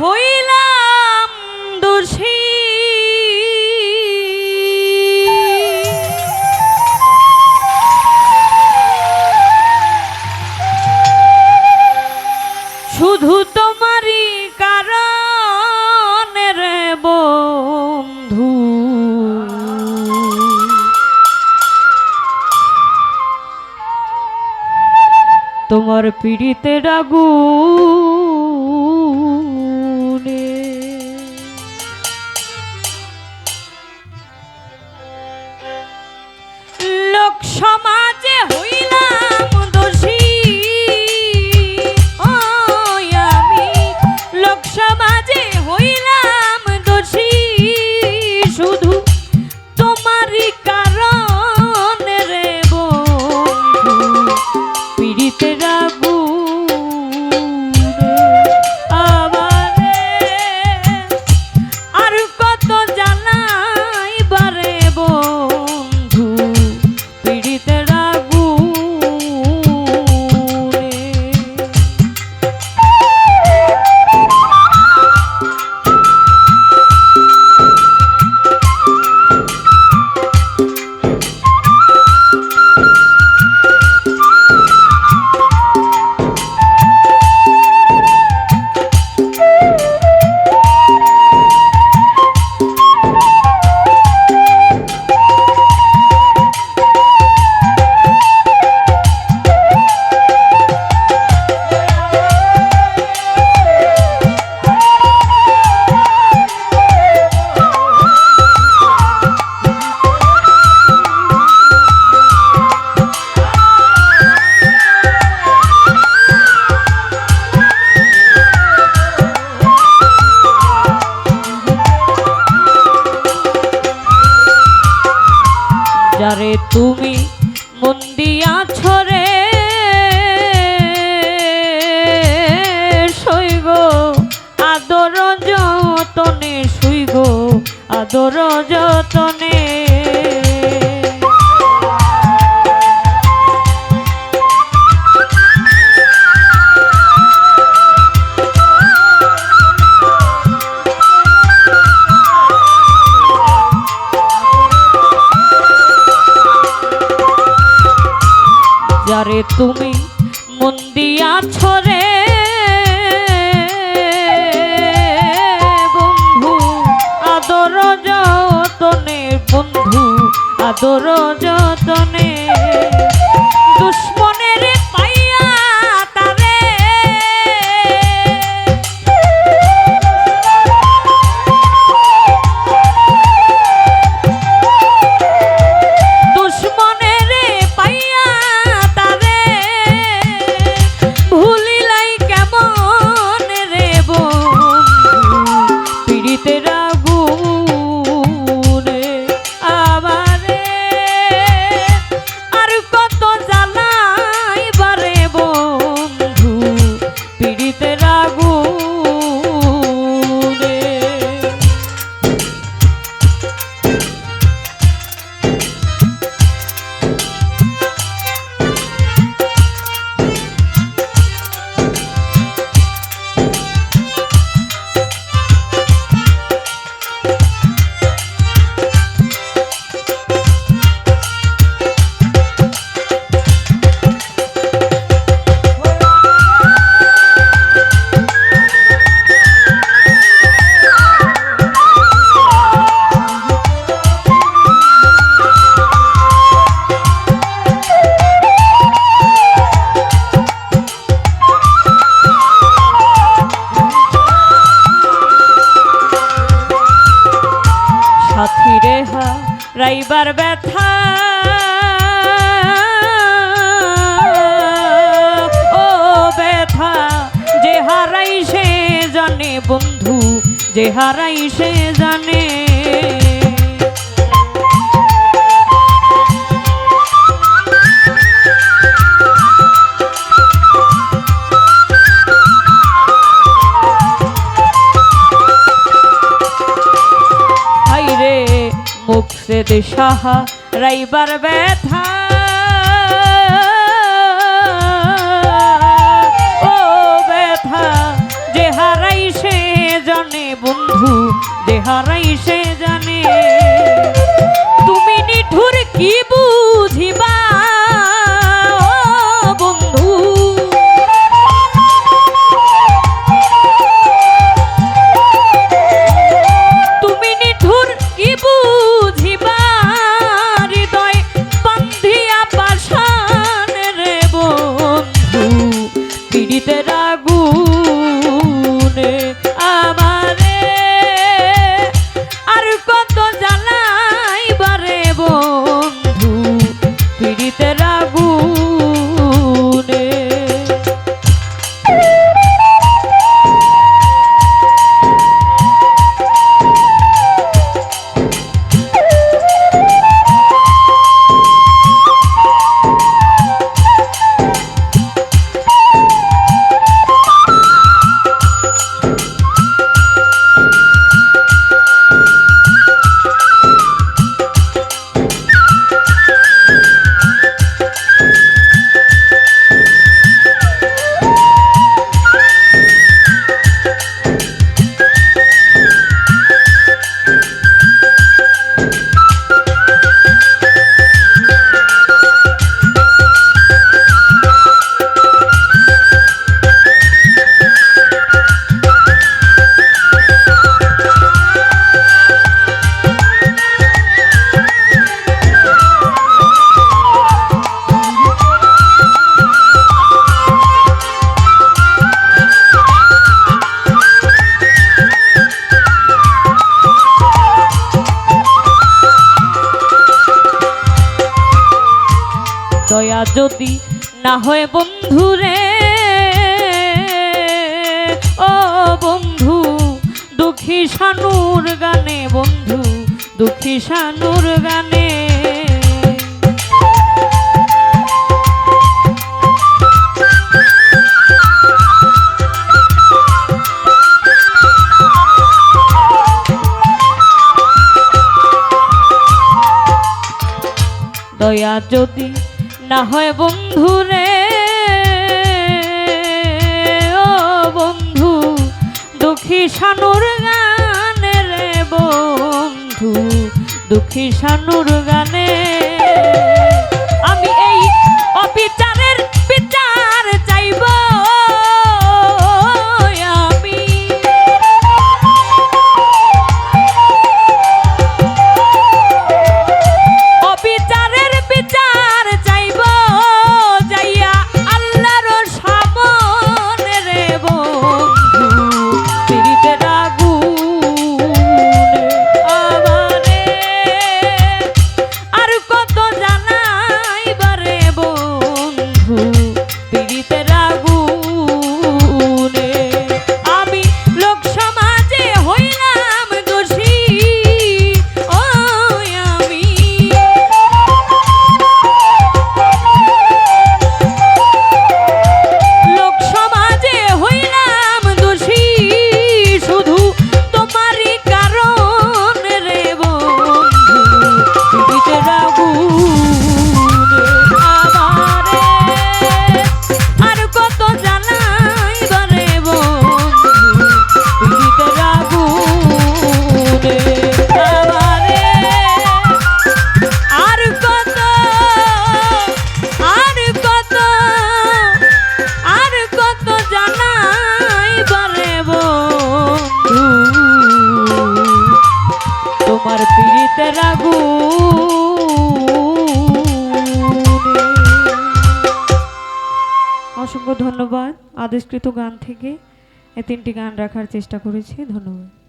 হইলাম দোষী। শুধু তোমারই কারণ রে বন্ধু। তোমার পিড়িতে রাগু ಲಕ್ಷ যারে তুমি মন দিয়াছ শৈব আদর যতনে শুইব আদর যতনে তুমি মন দিয়াছ রে। বন্ধু আদর যতনে বন্ধু আদর যতনে। দুশ্মনের রাইবার ব্যথা। ও ব্যথা যে হারাই সে জানে বন্ধু যে হারাই সে জানে। মুখে দিশাহা রাইবার ব্যথা। ও ব্যথা যে হারাই সে জনে বন্ধু যে হারাই সে না বন্ধু রে ও বন্ধু, দুঃখী সানুর গানে, বন্ধু, দুঃখী সানুর গানে। দয়া যদি না হয় বন্ধুরে ও দুঃখী সানুর গানে রে বন্ধু দুঃখী সানুর গানে। আমি এই অবিচারের আগুনে অসংখ্য ধন্যবাদ আদেশকৃত গান থেকে। এই তিনটি গান রাখার চেষ্টা করেছি। ধন্যবাদ।